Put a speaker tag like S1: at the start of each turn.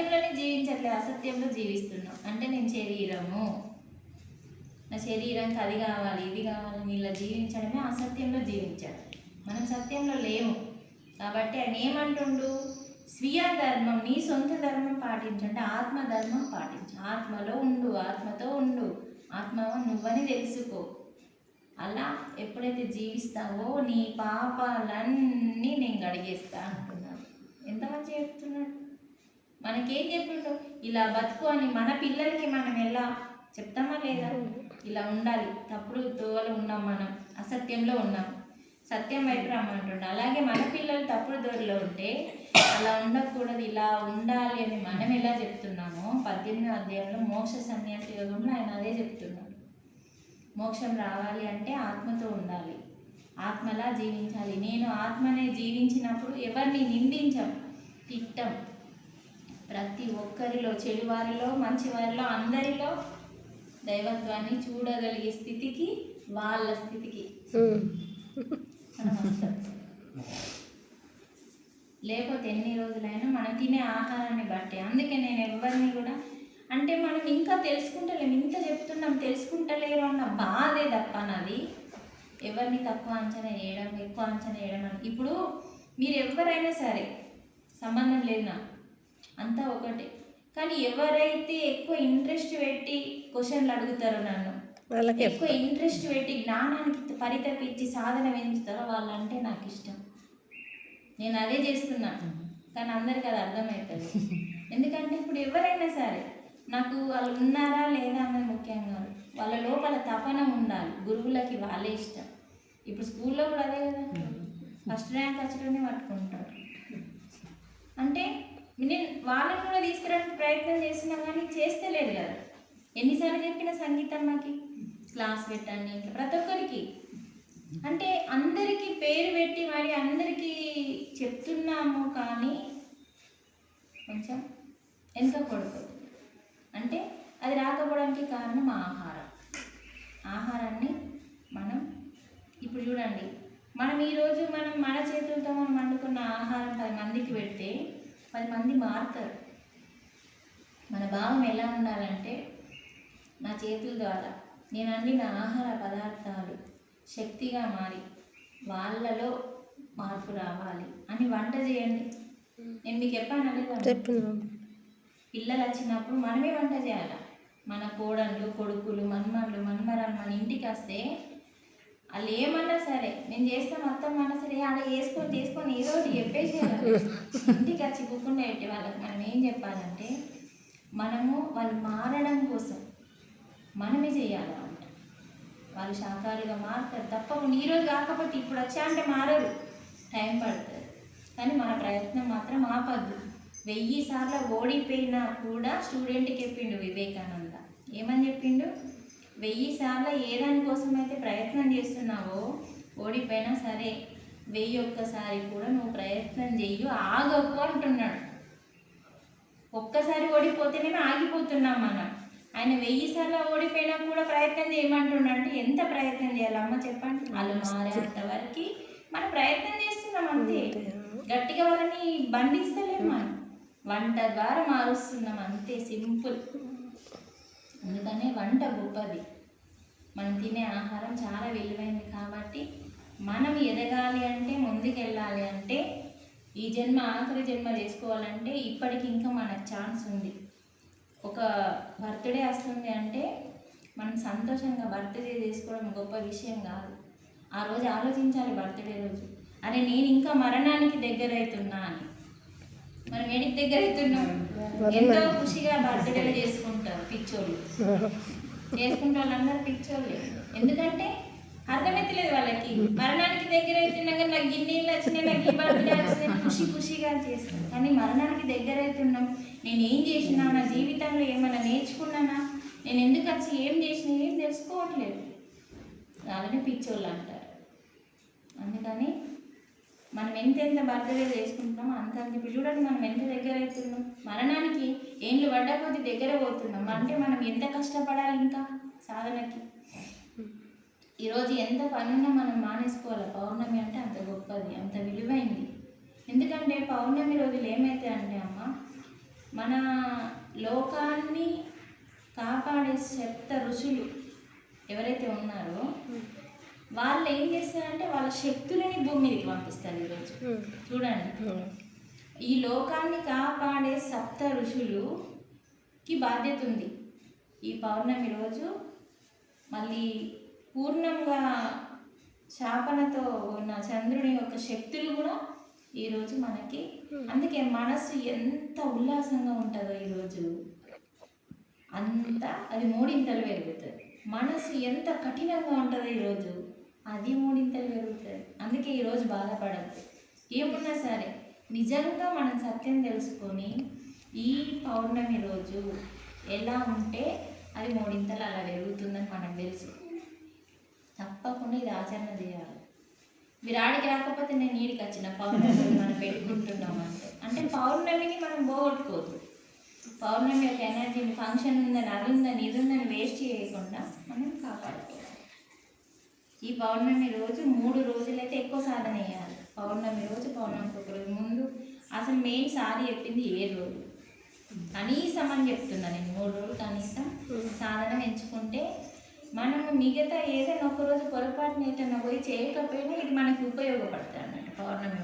S1: సత్యంలోనే జీవించట్లే అసత్యంలో జీవిస్తున్నావు అంటే నేను శరీరము. నా శరీరానికి అది కావాలి ఇది కావాలి ఇలా జీవించడమే అసత్యంలో జీవించాలి. మనం సత్యంలో లేము. కాబట్టి ఆయన ఏమంటుండు? స్వీయ ధర్మం నీ సొంత ధర్మం పాటించు అంటే ఆత్మ ధర్మం పాటించు. ఆత్మలో ఉండు ఆత్మతో ఉండు. ఆత్మ నువ్వని తెలుసుకో. అలా ఎప్పుడైతే జీవిస్తావో నీ పాపాలన్నీ నేను గడిగేస్తా అంటున్నాను ఎంత మంచి చెప్తున్నాడు? మనకేం చెప్పిండు ఇలా బతుకు అని మన పిల్లలకి మనం ఎలా చెప్తామా లేదా? ఇలా ఉండాలి. తప్పుడు దోవలు ఉన్నాం మనం అసత్యంలో ఉన్నాం. సత్యం వైపు రమ్మంటుండే అలాగే మన పిల్లలు తప్పుడు దోరలో ఉంటే అలా ఉండకూడదు. ఇలా ఉండాలి అని మనం ఎలా చెప్తున్నామో పద్దెనిమిది అధ్యాయంలో మోక్ష సన్యాస యోగంలో ఆయన అదే చెప్తున్నాడు. మోక్షం రావాలి అంటే ఆత్మతో ఉండాలి. ఆత్మలా జీవించాలి. నేను ఆత్మనే జీవించినప్పుడు ఎవరిని నిందించం? తిట్టం. ప్రతి ఒక్కరిలో చెడువారిలో మంచివారిలో అందరిలో దైవత్వాన్ని చూడగలిగే స్థితికి వాళ్ళ స్థితికి. లేకపోతే ఎన్ని రోజులైనా మనం తినే ఆహారాన్ని బట్టి. అందుకే నేను ఎవరిని కూడా అంటే మనం ఇంకా తెలుసుకుంటలేము ఇంత చెప్తున్నాం తెలుసుకుంటలేరు అన్న బాధే తప్ప నాది. ఎవరిని తక్కువ అంచనా వేయడం ఎక్కువ అంచనా వేయడం అని ఇప్పుడు మీరు ఎవరైనా సరే సంబంధం లేదు నాకు. అంతా ఒకటే. కానీ ఎవరైతే ఎక్కువ ఇంట్రెస్ట్ పెట్టి క్వశ్చన్లు అడుగుతారో నన్ను
S2: వాళ్ళకి
S1: ఎక్కువ ఇంట్రెస్ట్ పెట్టి జ్ఞానానికి పరితపించి సాధన పెంచుతారో వాళ్ళంటే నాకు ఇష్టం. నేను అదే చేస్తున్నా. కానీ అందరికి అది అర్థమవుతుంది ఎందుకంటే ఇప్పుడు ఎవరైనా సరే నాకు వాళ్ళు ఉన్నారా లేదా అన్నది ముఖ్యం కాదు. వాళ్ళ లోపల తపన ఉండాలి. గురువులకి వాళ్ళే ఇష్టం. ఇప్పుడు స్కూల్లో కూడా అదే కదా. ఫస్ట్ ర్యాంక్ వచ్చడమే పట్టుకుంటారు అంటే నేను వాళ్ళని కూడా తీసుకురావడానికి ప్రయత్నం చేస్తున్నా కానీ చేస్తే లేదు కదా. ఎన్నిసార్లు చెప్పిన సంగీతం మాకి క్లాస్ పెట్టండి ఇంకా ప్రతి ఒక్కరికి. అంటే అందరికీ పేరు పెట్టి మరి అందరికీ చెప్తున్నాము కానీ కొంచెం ఎంత కొడుకు. అంటే అది రాకపోవడానికి కారణం ఆహారం. ఆహారాన్ని మనం ఇప్పుడు చూడండి. మనం ఈరోజు మనం మన చేతులతో మనం వండుకున్న ఆహారం పది మందికి పెడితే పది మంది మారుతారు. మన భావం ఎలా ఉండాలంటే నా చేతుల ద్వారా. నేను అందిన ఆహార పదార్థాలు శక్తిగా మారి వాళ్ళలో మార్పు రావాలి అని వంట చేయండి. నేను మీకు చెప్పాను లేదా పిల్లలు వచ్చినప్పుడు మనమే వంట చేయాలి? మన కోడళ్ళు కొడుకులు మన్మళ్ళు మన్మరాలు మన ఇంటికి వస్తే వాళ్ళు ఏమన్నా సరే నేను చేస్తే మొత్తం మన సరే వేసుకొని తీసుకొని ఏదో ఒకటి చెప్పేసేయాలి ఇంటికి వచ్చి కూకుండా పెట్టి వాళ్ళకి మనం ఏం చెప్పాలంటే మనము వాళ్ళు మారడం కోసం మనమే చేయాలి అంట వాళ్ళు శాఖాలుగా మారుతారు తప్పకుండా ఈరోజు కాకపోతే ఇప్పుడు వచ్చా అంటే మారరు. టైం పడుతుంది. కానీ మన ప్రయత్నం మాత్రం ఆపద్దు. వెయ్యి సార్లు ఓడిపోయినా కూడా స్టూడెంట్కి చెప్పిండు వివేకానంద. ఏమని చెప్పిండు? వెయ్యి సార్లు ఏ దానికోసం అయితే ప్రయత్నం చేస్తున్నావో ఓడిపోయినా సరే వెయ్యి ఒక్కసారి కూడా నువ్వు ప్రయత్నం చెయ్యు ఆగకు అంటున్నాడు. ఒక్కసారి ఓడిపోతేనేమో ఆగిపోతున్నాం మనం ఆయన వెయ్యి సార్లు ఓడిపోయినా కూడా ప్రయత్నం చేయమంటున్నాడు. అంటే ఎంత ప్రయత్నం చేయాలమ్మ చెప్పండి. వాళ్ళు మారేంత వరకు మనం ప్రయత్నం చేస్తున్నాం అంతే. గట్టిగా వాళ్ళని బంధిస్తలేము మనం. వంట ద్వారా మారుస్తున్నాం అంతే. సింపుల్. అందుకనే వంట గొప్పది. మనం తినే ఆహారం చాలా విలువైంది కాబట్టి మనం ఎదగాలి అంటే ముందుకెళ్ళాలి అంటే ఈ జన్మ ఆఖరి జన్మ చేసుకోవాలంటే ఇప్పటికి ఇంకా మనకు ఛాన్స్ ఉంది. ఒక బర్త్డే వస్తుంది అంటే మనం సంతోషంగా బర్త్డే చేసుకోవడం గొప్ప విషయం కాదు. ఆ రోజు ఆలోచించాలి బర్త్డే రోజు. అరే నేను ఇంకా మరణానికి దగ్గర అవుతున్నా అని. మనం ఏడికి దగ్గర అవుతున్నాం ఎంతో ఖుషిగా బర్త్డేలు చేసుకుంటారు పిచ్చోళ్ళు. చేసుకుంటే వాళ్ళందరూ పిచ్చోళ్ళే. ఎందుకంటే అర్థమైతలేదు వాళ్ళకి. మరణానికి దగ్గర అవుతున్నాక నాకు గిన్నెలు వచ్చినాయి నాకు ఈ బర్త్డే వచ్చినాయి. ఖుషి ఖుషిగా చేస్తాం కానీ మరణానికి దగ్గర అవుతున్నాం నేను ఏం చేసినా నా జీవితంలో ఏమైనా నేర్చుకున్నానా? నేను ఎందుకు వచ్చి ఏం చేసినా ఏం తెలుసుకోవట్లేదు. వాళ్ళని పిచ్చోళ్ళు అంటారు. అందుకని మనం ఎంత ఎంత బర్త్డే చేసుకుంటున్నామో అంత అంత ఇప్పుడు చూడండి మనం ఎంత దగ్గర అవుతున్నాం. మరణానికి ఏండ్లు పడ్డ కొద్ది దగ్గర పోతున్నాం. అంటే మనం ఎంత కష్టపడాలి ఇంకా సాధనకి? ఈరోజు ఎంత పనున్నా మనం మానేసుకోవాలి? పౌర్ణమి అంటే అంత గొప్పది అంత విలువైంది. ఎందుకంటే పౌర్ణమి రోజులు ఏమైతే అంటే అమ్మ మన లోకాన్ని కాపాడే శక్త ఋషులు ఎవరైతే ఉన్నారో వాళ్ళు ఏం చేస్తారంటే వాళ్ళ శక్తులని భూమి మీదకి పంపిస్తారు ఈరోజు. చూడండి. ఈ లోకాన్ని కాపాడే సప్త ఋషులుకి బాధ్యత ఉంది. ఈ పౌర్ణమి రోజు మళ్ళీ పూర్ణంగా శాపనతో ఉన్న చంద్రుని యొక్క శక్తులు కూడా ఈరోజు మనకి అందుకే మనసు ఎంత ఉల్లాసంగా ఉంటుందో ఈరోజు అంత అది మూడింతలు పెరుగుతుంది. మనసు ఎంత కఠినంగా ఉంటుందో ఈరోజు అది మూడింతలు పెరుగుతుంది. అందుకే ఈరోజు బాధపడద్దు. ఏమున్నా సరే నిజంగా మనం సత్యం తెలుసుకొని ఈ పౌర్ణమి రోజు ఎలా ఉంటే అది మూడింతలు అలా పెరుగుతుందని మనం తెలుసు. తప్పకుండా ఇది ఆచరణ చేయాలి. మీరు ఆడికి రాకపోతే నేను ఈడికి వచ్చిన పౌర్ణమి మనం పెట్టుకుంటున్నాం అంటే అంటే పౌర్ణమిని మనం పోగొట్టుకోదు పౌర్ణమి యొక్క ఎనర్జీని ఫంక్షన్ ఉందని అది ఉందని ఇది ఉందని వేస్ట్ చేయకుండా మనం కాపాడుకోవాలి. ఈ పౌర్ణమి రోజు మూడు రోజులైతే ఎక్కువ సాధన చేయాలి. పౌర్ణమి రోజు పౌర్ణమికి ఒక రోజు. ముందు అసలు మెయిన్ సారి చెప్పింది ఏ రోజు కనీసం అని చెప్తున్నా నేను మూడు రోజులు కనీసం సాధన ఎంచుకుంటే మనము మిగతా ఏదైనా ఒక రోజు పొరపాటున ఎటన్నా పోయి చేయకపోయినా ఇది మనకి ఉపయోగపడుతుంది అన్నట్టు పౌర్ణమి